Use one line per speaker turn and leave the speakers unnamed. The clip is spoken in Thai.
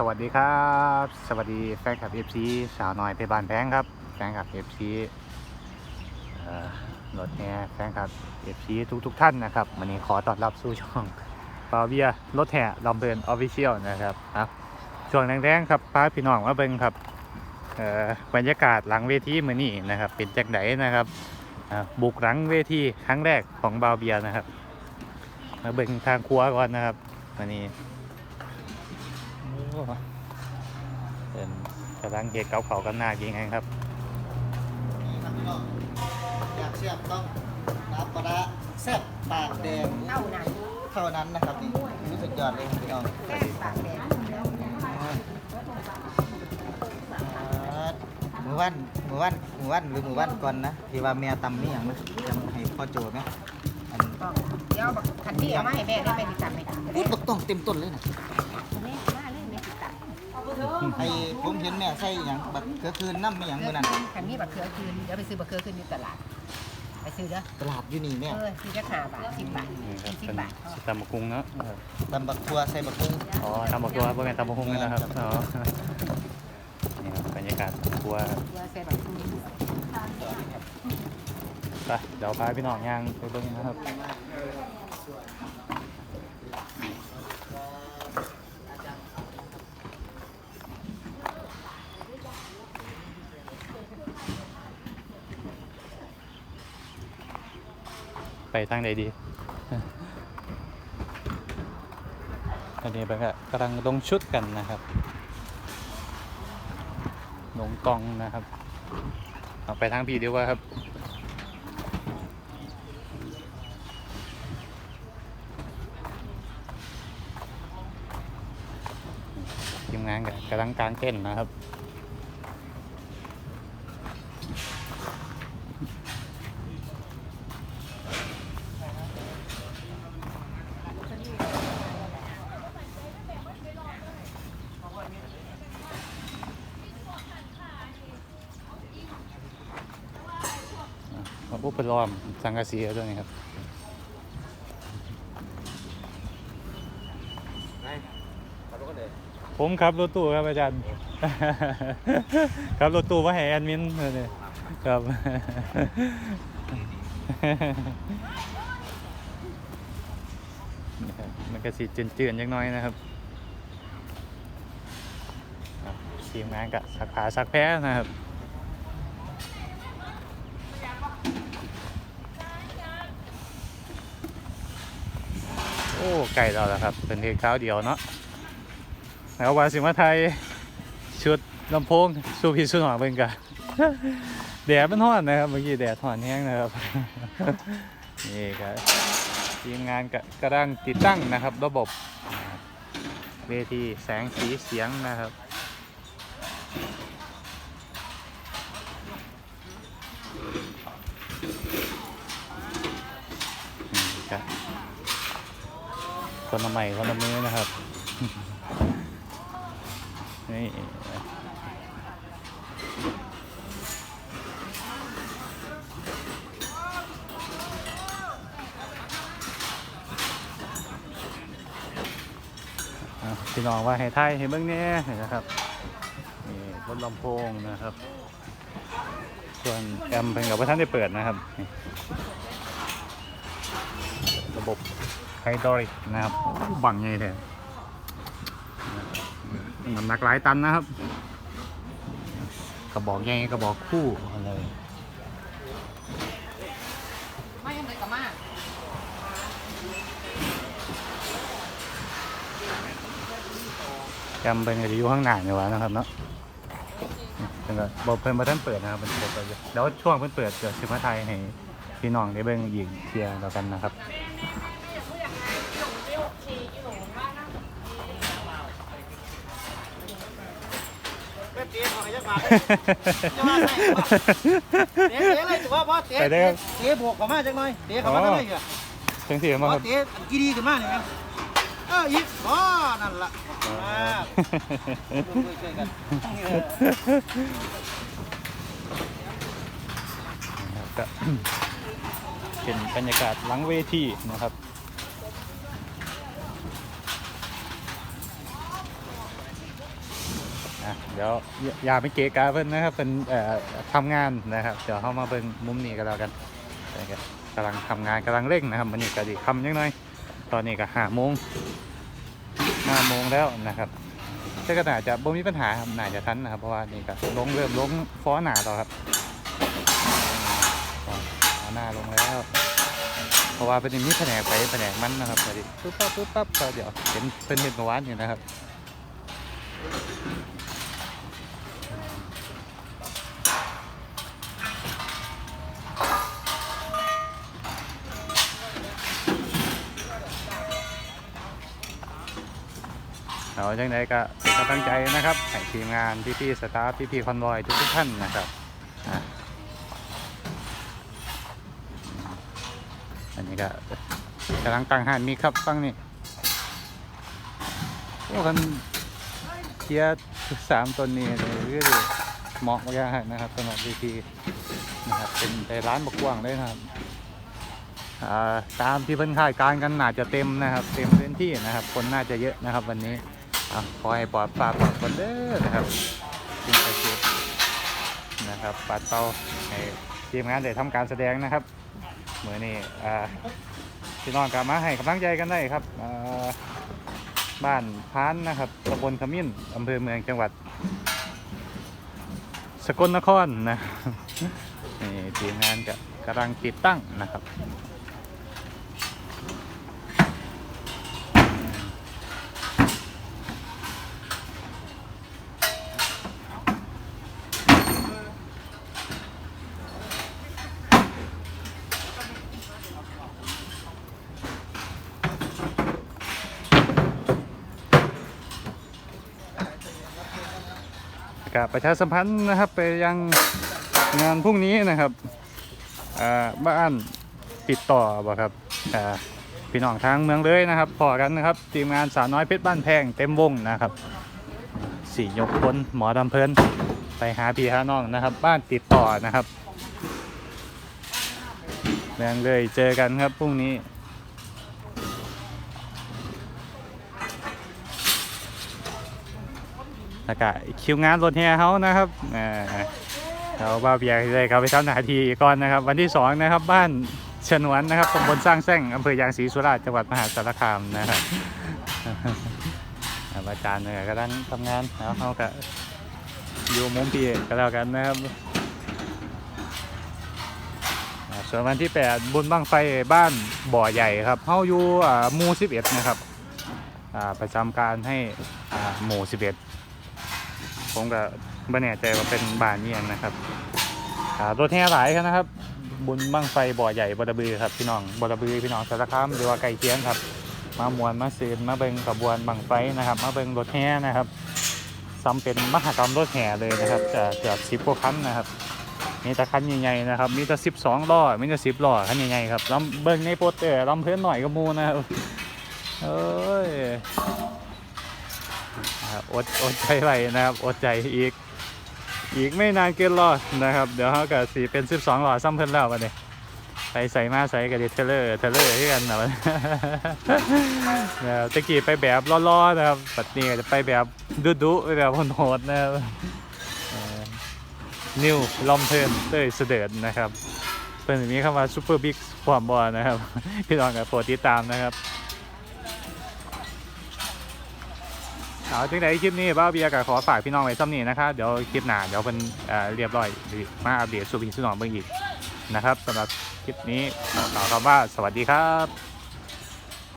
สวัสดีครับ สวัสดีแฟนคลับ FC สาวน้อยเพบานแพงครับ แฟนคลับ FC เอ่อรถแห่แฟนคลับ FC ทุกทุกท่านนะครับวันนี้ขอต้อนรับสู่ช่องปาเบียรถแห่ลำเพลินออฟฟิเชียลนะครับครับช่วงแรงๆครับพาพี่น้องมาเบิ่งครับเอ่อบรรยากาศหลังเวทีมือนี้นะครับเป็นจากไหนนะครับบุกหลังเวทีครั้งแรกของบาวเบียนะครับ มาเบิ่งทางครัวก่อนนะครับวันนี้ เป็นกำลังเก็บเกาเขากันหน้ายิงไงครับ
นี่ครับพี่น้องอยากเชื่อมต้องน้ำปลาร้าแซ่บปากแดง
เท่านั้น
เท่านั้นนะครับนี่รู้สึกยอดเลยครับพี่น้อง
แป้งปากแดง
มือวันมือวันมือวันหรือมือวันก่อนนะที่ว่าแม่ตำนี่อย่างนะยังให้พ่อโจไหมอัน
บอกเดี๋ยวบอกขันที่เอามาให้แม่ได้แม่ติดตามไหม
พูดตรงๆเต็มต้นเลยนะ
แม่มาเลยแม่ติดตาม
ไอ้ผมเห็นแม่ใส่อย่างบักเขือคืนน้ำไม่อย่างมือนั้น
ขันนี้บักเขือคืน เดี๋ยวไปซื้อบักเขือคืนอยู่ตลาด ไปซื้อเด้อ
ตลาดอยู่นี่แม่
เออซื้อแค่ห้าบาทสิบบาท
นี่ครับ
สิบ
เป็น
บาท
สตำบักกุงเนาะเออ
ตำบักทัวใส่บักกุ้ง
อ๋อตำบักตัวบ่แม่นตำบักกุงเลยนะครับอ๋อนี่ครับบรรยากาศครัว
เพื่อใส่บักคู
ไปเดี๋ยวพาพี่น้องย่างไปเบิ่งนะครับ ทางใดดีอันนี้เป็นกำลังลงชุดกันนะครับลงกองนะครับเอาไปทางพี่ดีกว่าครับทีมงานกับกำลังกลางเต้นท์นะครับ มาปุ๊บเป็นล้อมสังกะสีเอาด้วยนี่ครับผมขับรถตู้ครับอาจารย์ขับรถตู้มาให้แอดมินเลยครับนี่ครับมันก็สีเจือนๆยังน้อยนะครับครับทีมงานกับสักผาสักแพ้นะครับ ไก่เราแล้วครับ เป็นเพียงข้าวเดียวเนาะแล้ววาสิมาไทยชุดลำโพงสู้พี่สู้หนอยเบิ่งกันแดดมันร้อนนะครับ เมื่อกี้แดดร้อนแห้งนะครับ นี่ครับทีมงานกะกำลังติดตั้งนะครับ ระบบเวทีแสงสีเสียงนะครับ คนละใหม่คนละมือนะครับนี่พี่น้องว่าให้ไทยให้เบิ่งแหน่นะครับนี่รถลำโพงนะครับ ส่วนแอมเป็นกับว่าท่านได้เปิดนะครับ ระบบ ฮดรอลิกนะครับบังใหญ่แท้น้ำหนักหลายตันนะครับ กระบอกใหญ่กระบอกคู่อะไร
ไม่ยังไงก็มา
จำเป็นกับอยู่ข้างหน้าอยู่วะนะครับเนาะเป็นก็บอเพิ่นมาท่านเปิดนะครับเป็นเปิดไปอยู่แล้วช่วงเพิ่นเปิดเดี๋ยวสิมาไทยให้พี่น้องได้เบิ่งอีกเทียแล้วกันนะครับ
เตี้ยของไอ้ยักษ์มาจะมาใส่ เตี้ยเตี้ยเลยถือว่าพ่อเตี้ย
ไปได้ครับ
เตี้ยบวกเข้ามาจังหน่อยเตี้ยเข้ามาจังหน่อยเหรอ
เสียงเสียง
พ
มา
อ
ครับ
เตะกีดีขึ้นมาเนี่ยนะเอออีกอ๋อนั่นล่ะอ่าช่วยๆกัน
ก็ เป็นบรรยากาศหลังเวทีนะครับ อะ เดี๋ยวอย่าอย่าไปเกะกะเพิ่นนะครับเป็นเอ่อทำงานนะครับ เดี๋ยวเข้ามาเบิ่งมุมนี้ก็แล้วกันกำลังทำงานกำลังเร่งนะครับมันนี่ก็ดีคำยังน้อย ตอนนี้ก็ห้าโมงห้าโมงแล้วนะครับแต่ก็น่าจะบ่มีปัญหาครับน่าจะทันนะครับเพราะว่านี่ก็ลงเริ่มลงฟ้อหนาต่อครับฟ้อหน้าลงแล้วเพราะว่าเป็นมีแผนกไปแผนกมันนะครับพอดีปุ๊บปั๊บปุ๊บปั๊บก็เดี๋ยวเห็นเป็นเห็นเมื่อวานอยู่นะครับ เราจังใดก็เป็นกำลังใจนะครับให้ทีมงานพี่ๆสตาฟพี่ๆคอนวอยทุกๆท่านนะครับอันนี้ก็กำลังตั้งหันมีครับฟังนี่โอ้กันเคียร์สามตัวนี้เลยก็เหมาะมากนะครับสำหรับพี่ๆนะครับเป็นไปร้านบกกว้างเลยนะครับตามที่เพิ่นคาดการณ์กันน่าจะเต็มนะครับ เต็มพื้นที่นะครับ คนน่าจะเยอะนะครับวันนี้ อะขอให้ปลอดปลาปลอดคนเด้อนะครับสิ่งศักดิ์สิทธิ์นะครับปัดเป่าให้ทีมงานได้ทำการแสดงนะครับเหมือนี้อ่าพี่น้องกลับมาให้กำลังใจกันได้ครับอ่าบ้านพานนะครับตำบลขมิ้นอำเภอเมืองจังหวัด สกลนครนะนี่ทีมงานก็กำลังติดตั้งนะครับ กับประชาสัมพันธ์นะครับไปยังงานพรุ่งนี้นะครับบ้านติดต่อบ่ครับพี่น้องทางเมืองเลยนะครับพอกันนะครับทีมงานสาวน้อยเพชรบ้านแพงเต็มวงนะครับสี่ยกพ้นหมอดำเพลินไปหาพี่หาน้องนะครับ บ้านติดต่อนะครับเมืองเลยเจอกันครับพรุ่งนี้ แล้วก็คิวงานรถแห่เขานะครับเราบ้าเบียร์เลยครับไปทำหน้าที่ก่อนนะครับ วันที่สองนะครับบ้านชนวนนะครับตำบลสร้างแซงอำเภอยางศรีสุราษฎร์จังหวัดมหาสารคามนะครับอาจารย์เนี่ยกำลังทำงานแล้วเขาก็อยู่มุมพี่ก็แล้วกันนะครับส่วนวันที่ 8 บุญบังไฟบ้านบ่อใหญ่ครับเขาอยู่หมู่11 นะครับประจำการให้หมู่ 11 ผมก็ไม่แน่ใจว่าเป็นบ้านนี้ยังนะครับรถแห่หลายครับนะครับ บุญบังไฟบ่อใหญ่บอระบือครับพี่น้องบอระบือพี่น้องสารคามหรือว่าไก่เคียงครับ มามวนมาซื้อมาเบิ่งขบวนบังไฟนะครับ มาเบิงรถแห่นะครับซ้ำเป็นมหกรรมรถแห่เลยนะครับจะเกือบสิบกว่าคันนะครับมีแต่คันใหญ่ๆนะครับ มีแต่สิบสองล้อมีแต่สิบล้อคันใหญ่ๆครับลำเบิงในโปสเตอร์ลำเพื่อนหน่อยก็มูนะครับเอ้ย อดอดใจไว้นะครับอดใจอีก อีกไม่นานเกินรอดนะครับ เดี๋ยวเขาก็สีเป็น 12 หลอดซ้ำเพิ่นแล้ววันนี้ไปใส่มาใส่กับดิเทเลอร์เทเลอร์ที่กันนะวันนะครับตะกี้ไปแบบล้อๆนะครับปัดนี้จะไปแบบดุๆไปแบบโหดๆนะครับนิวลอมเทิร์นเต้ยเสด็จนะครับเพิ่นมีคำว่าซูเปอร์บิ๊กความบอลนะครับพี่น้องกับโปรดติดตามนะครับ เอาจังใดคลิปนี้บ้าเบียร์กับขอฝากพี่น้องไว้ซ้ำนี้นะครับเดี๋ยวคลิปหน้าเดี๋ยวเป็นเรียบร้อยมาอัปเดตสู่พี่สู่น้องเบิ่งอีกนะครับสำหรับคลิปนี้ขอกล่าวคำว่าสวัสดีครับ